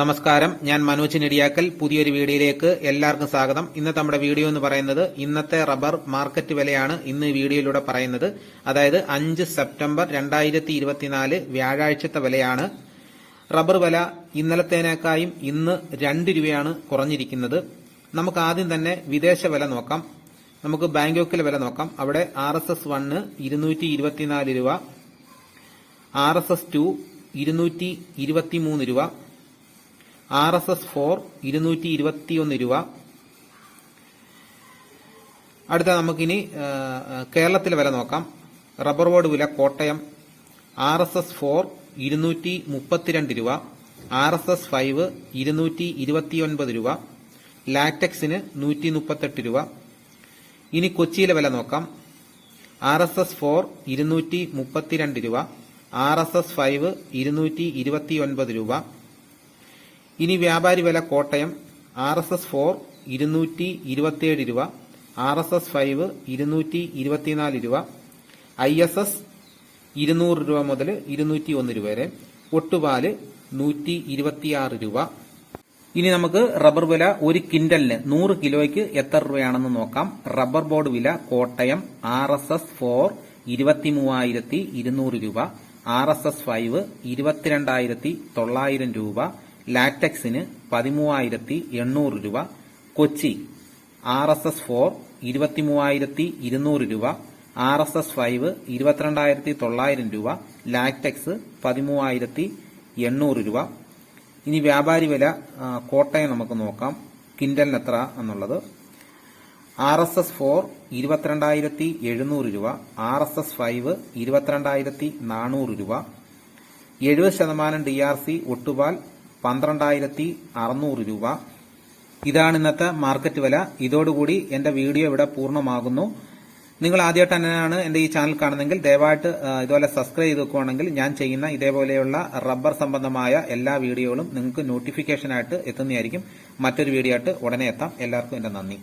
നമസ്കാരം. ഞാൻ മനോജ് നെടിയാക്കൽ. പുതിയൊരു വീഡിയോയിലേക്ക് എല്ലാവർക്കും സ്വാഗതം. ഇന്നത്തെ നമ്മുടെ വീഡിയോ എന്ന് പറയുന്നത് ഇന്നത്തെ റബ്ബർ മാർക്കറ്റ് വിലയാണ് ഇന്ന് വീഡിയോയിലൂടെ പറയുന്നത്. അതായത് അഞ്ച് സെപ്റ്റംബർ രണ്ടായിരത്തി ഇരുപത്തിനാല് വ്യാഴാഴ്ചത്തെ വിലയാണ്. റബ്ബർ വില ഇന്നലത്തേനേക്കായും ഇന്ന് രണ്ട് രൂപയാണ് കുറഞ്ഞിരിക്കുന്നത്. നമുക്ക് ആദ്യം തന്നെ വിദേശ വില നോക്കാം. നമുക്ക് ബാങ്കോക്കിലെ വില നോക്കാം. അവിടെ ആർ എസ് എസ് വണ്ണ് ഇരുന്നൂറ്റി ഇരുപത്തിനാല് രൂപ ആർ എസ് എസ് ടു ഇരുന്നൂറ്റി ഇരുപത്തിമൂന്ന് രൂപ ആർ എസ് എസ് ഫോർ ഇരുന്നൂറ്റി ഇരുപത്തിയൊന്ന് രൂപ. അടുത്ത നമുക്കിനി കേരളത്തിലെ വില നോക്കാം. റബ്ബർ ബോർഡ് വില Kottayam R S S four ഇരുന്നൂറ്റി മുപ്പത്തിരണ്ട് രൂപ ആർ എസ് എസ് ഫൈവ് ഇരുന്നൂറ്റി ഇരുപത്തിയൊൻപത് രൂപ ലാറ്റക്സിന് നൂറ്റി മുപ്പത്തെട്ട് രൂപ. ഇനി കൊച്ചിയിലെ വില നോക്കാം. ആർ എസ് എസ് ഫോർ ഇരുന്നൂറ്റി മുപ്പത്തിരണ്ട് രൂപ ആർ എസ് എസ് ഫൈവ് ഇരുന്നൂറ്റി ഇരുപത്തിയൊൻപത് രൂപ ഇനി വ്യാപാരി വില Kottayam R S S four ഇരുന്നൂറ്റി ഇരുപത്തിയേഴ് രൂപ ആർ എസ് എസ് ഫൈവ് ഇരുന്നൂറ്റി ഇരുപത്തിനാല് രൂപ ഐ എസ് എസ് ഇരുന്നൂറ് രൂപ മുതൽ ഇരുന്നൂറ്റി ഒന്ന് രൂപ വരെ ഒട്ടുപാൽ നൂറ്റി ഇരുപത്തിയാറ് രൂപ. ഇനി നമുക്ക് റബ്ബർ വില ഒരു കിൻഡലിന് നൂറ് കിലോയ്ക്ക് എത്ര രൂപയാണെന്ന് നോക്കാം. റബ്ബർ ബോർഡ് വില Kottayam R S S four ഇരുപത്തി മൂവായിരത്തി ഇരുന്നൂറ് രൂപ ആർ എസ് എസ് ഫൈവ് ഇരുപത്തിരണ്ടായിരത്തി തൊള്ളായിരം രൂപ ലാറ്റക്സിന് പതിമൂവായിരത്തി എണ്ണൂറ് രൂപ Kochi R S S four ഇരുപത്തി മൂവായിരത്തി ഇരുന്നൂറ് രൂപ ആർ എസ് എസ് ഫൈവ് ഇരുപത്തിരണ്ടായിരത്തി തൊള്ളായിരം രൂപ ലാറ്റക്സ് പതിമൂവായിരത്തി എണ്ണൂറ് രൂപ. ഇനി വ്യാപാരി വില കോട്ടയം നമുക്ക് നോക്കാം. കിൻഡലിന് എത്ര എന്നുള്ളത്? ആർ എസ് എസ് ഫോർ ഇരുപത്തിരണ്ടായിരത്തി എഴുന്നൂറ് രൂപ ആർ എസ് എസ് ഫൈവ് ഇരുപത്തിരണ്ടായിരത്തി നാനൂറ് രൂപ. എഴുപത് ശതമാനം ഡി ആർ സി ഒട്ടുപാൽ പന്ത്രണ്ടായിരത്തി അറുന്നൂറ് രൂപ. ഇതാണ് ഇന്നത്തെ മാർക്കറ്റ് വില. ഇതോടുകൂടി എന്റെ വീഡിയോ ഇവിടെ പൂർണമാകുന്നു. നിങ്ങൾ ആദ്യമായിട്ട് തന്നെയാണ് എന്റെ ഈ ചാനൽ കാണുന്നതെങ്കിൽ ദയവായിട്ട് ഇതുപോലെ സബ്സ്ക്രൈബ് ചെയ്ത് വെക്കുവാണെങ്കിൽ ഞാൻ ചെയ്യുന്ന ഇതേപോലെയുള്ള റബ്ബർ സംബന്ധമായ എല്ലാ വീഡിയോകളും നിങ്ങൾക്ക് നോട്ടിഫിക്കേഷനായിട്ട് എത്തുന്നതായിരിക്കും. മറ്റൊരു വീഡിയോ ആയിട്ട് ഉടനെ എത്താം. എല്ലാവർക്കും എന്റെ നന്ദി.